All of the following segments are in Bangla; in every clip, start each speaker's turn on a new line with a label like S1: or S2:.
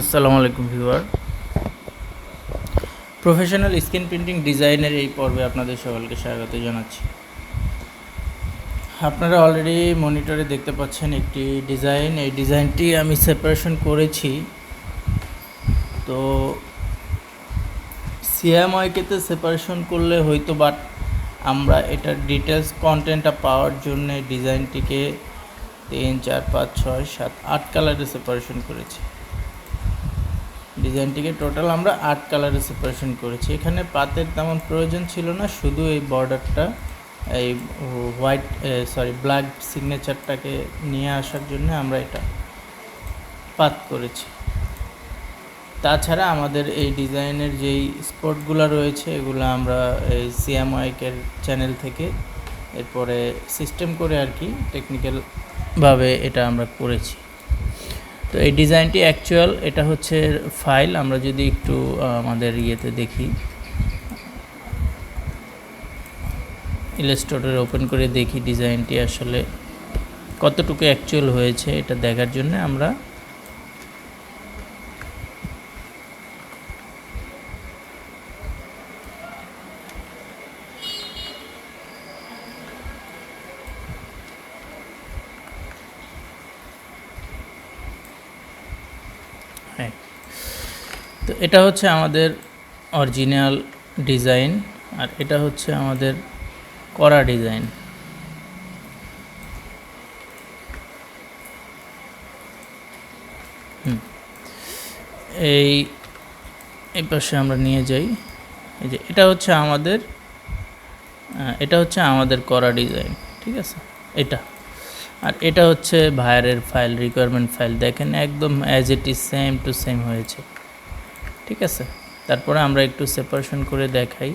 S1: আসসালামু আলাইকুম ভিউয়ার। প্রফেশনাল স্ক্রিন প্রিন্টিং ডিজাইনের এই পর্বে আপনাদের সকলকে স্বাগত জানাচ্ছি। আপনারা অলরেডি মনিটরে দেখতে পাচ্ছেন একটি ডিজাইন এই ডিজাইনটি আমি সেপারেশন করেছি। তো সিএমআইকেতে সেপারেশন করলে হয়তো বাট আমরা এটার ডিটেলস কন্টেন্টটা পাওয়ার জন্য ডিজাইনটিকে তিন, চার, পাঁচ, ছয়, সাত, আট কালারে সেপারেশন করেছি। ডিজাইনটিকে টোটাল আমরা আট কালারে সেপারেশন করেছি। এখানে পাতের তেমন প্রয়োজন ছিল না, শুধু এই বর্ডারটা এই হোয়াইট সরি ব্ল্যাক সিগনেচারটাকে নিয়ে আসার জন্য আমরা এটা পাত করেছি। তাছাড়া আমাদের এই ডিজাইনের যেই স্পটগুলো রয়েছে, এগুলো আমরা এই সিএমওয়াইকের চ্যানেল থেকে এরপরে সিস্টেম করে আর কি টেকনিক্যালভাবে এটা আমরা করেছি। তো এই ডিজাইনটি অ্যাকচুয়াল এটা হচ্ছে ফাইল আমরা যদি একটু আমাদের ইয়েতে দেখি। ইলাস্ট্রেটর ওপেন করে দেখি ডিজাইনটি আসলে কতটুকু অ্যাকচুয়াল হয়েছে এটা দেখার জন্য আমরা হ্যাঁ তো এটা হচ্ছে আমাদের অরিজিনাল ডিজাইন আর এটা হচ্ছে আমাদের করা ডিজাইন এই এই পাশে আমরা নিয়ে যাই। এই যে এটা হচ্ছে আমাদের এটা হচ্ছে আমাদের করা ডিজাইন ঠিক আছে? এটা। আর এটা হচ্ছে ভায়ারের ফাইল রিকোয়ারমেন্ট ফাইল দেখেন একদম as it is same to same হয়েছে। ঠিক আছে? তারপরে আমরা একটু সেপারেশন করে দেখাই।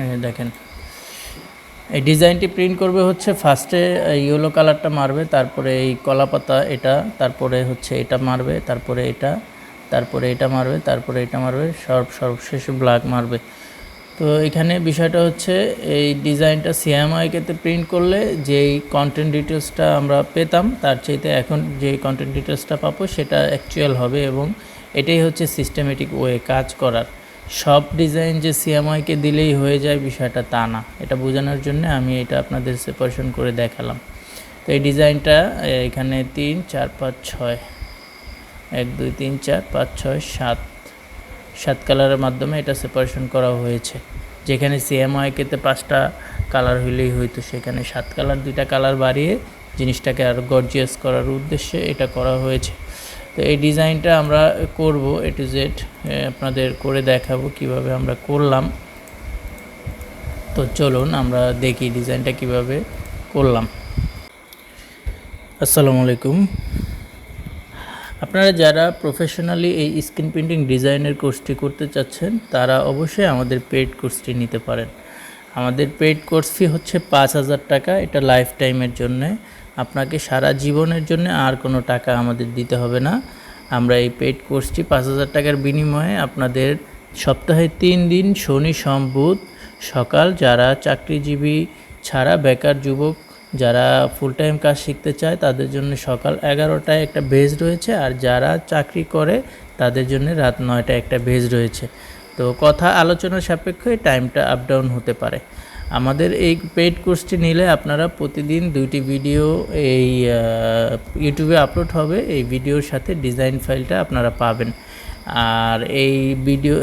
S1: এই দেখেন। এই ডিজাইনটি প্রিন্ট করবে হচ্ছে ফার্স্টে ইয়েলো কালারটা মারবে, তারপরে এই কলা পাতা এটা, তারপরে হচ্ছে এটা মারবে, তারপরে এটা তারপরে এটা মারবে, তারপরে এটা মারবে, সর্ব, সর্বশেষ ব্ল্যাক মারবে। তো এখানে বিষয়টা হচ্ছে, এই ডিজাইনটা সিএমআইকেতে প্রিন্ট করলে যেই কন্টেন্ট ডিটেলসটা আমরা পেতাম, তার চাইতে এখন যে কন্টেন্ট ডিটেলসটা পাবো, সেটা অ্যাকচুয়াল হবে এবং এটাই হচ্ছে সিস্টেমেটিক ওয়ে কাজ করার। সব ডিজাইন যে সিএমআইকে দিলেই হয়ে যায় বিষয়টা তা না। এটা বোঝানোর জন্য আমি এটা আপনাদের সেপারেশন করে দেখালাম। তো এই ডিজাইনটা এখানে তিন, চার, পাঁচ, ছয়। এক, দুই, তিন, চার, পাঁচ, ছয়, সাত। সাত কালারের মাধ্যমে এটা সেপারেশন করা হয়েছে। যেখানে সিএমআইকেতে পাঁচটা কালার হইলেই হইতো, সেখানে সাত কালার, দুইটা কালার বাড়িয়ে জিনিসটাকে আরও গর্জিয়াস করার উদ্দেশ্যে এটা করা হয়েছে। তো এই ডিজাইনটা আমরা করব এ টু জেড আপনাদের করে দেখাবো কীভাবে আমরা করলাম। তো চলুন আমরা দেখি ডিজাইনটা কীভাবে করলাম। আসসালামু আলাইকুম। আপনারা যারা প্রফেশনালি এই স্ক্রিন প্রিন্টিং ডিজাইনের কোর্সটি করতে চাচ্ছেন, তারা অবশ্যই আমাদের পেড কোর্সটি নিতে পারেন। আমাদের পেড কোর্স ফি হচ্ছে পাঁচ হাজার টাকা। এটা লাইফ টাইমের জন্যে। আপনাকে সারা জীবনের জন্য আর কোনো টাকা আমাদের দিতে হবে না। আমরা এই পেড কোর্সটি পাঁচ হাজার টাকার বিনিময়ে আপনাদের সপ্তাহে তিন দিন শনি, সোম সকাল যারা চাকরিজীবী ছাড়া বেকার যুবক যারা ফুল টাইম কাজ শিখতে চায়, তাদের জন্য সকাল এগারোটায় একটা বেজ রয়েছে। আর যারা চাকরি করে, তাদের জন্য রাত নয়টায় একটা বেজ রয়েছে। তো কথা আলোচনা সাপেক্ষে টাইমটা আপ ডাউন হতে পারে। আমাদের এই পেইড কোর্সটি নিলে আপনারা প্রতিদিন দুইটি ভিডিও এই ইউটিউবে আপলোড হবে। এই ভিডিওর সাথে ডিজাইন ফাইলটা আপনারা পাবেন। আর এই ভিডিও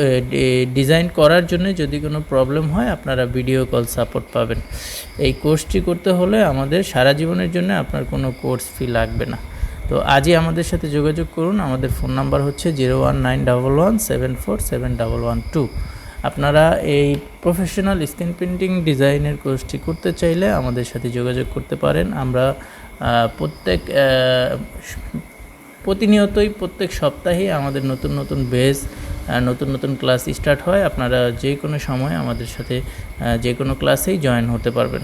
S1: ডিজাইন করার জন্য যদি কোনো প্রবলেম হয়, আপনারা ভিডিও কল সাপোর্ট পাবেন। এই কোর্সটি করতে হলে আমাদের সারা জীবনের জন্য আপনার কোনো কোর্স ফি লাগবে না। তো আজই আমাদের সাথে যোগাযোগ করুন। আমাদের ফোন নাম্বার হচ্ছে zero one nine double one seven four seven double one two. আপনারা এই প্রফেশনাল স্ক্রিন প্রিন্টিং ডিজাইনের কোর্সটি করতে চাইলে আমাদের সাথে যোগাযোগ করতে পারেন। আমরা প্রত্যেক প্রতিনিয়তই প্রত্যেক সপ্তাহেই আমাদের নতুন নতুন বেস নতুন নতুন ক্লাস স্টার্ট হয়। আপনারা যে কোনো সময় আমাদের সাথে যে কোনো ক্লাসেই জয়েন হতে পারবেন।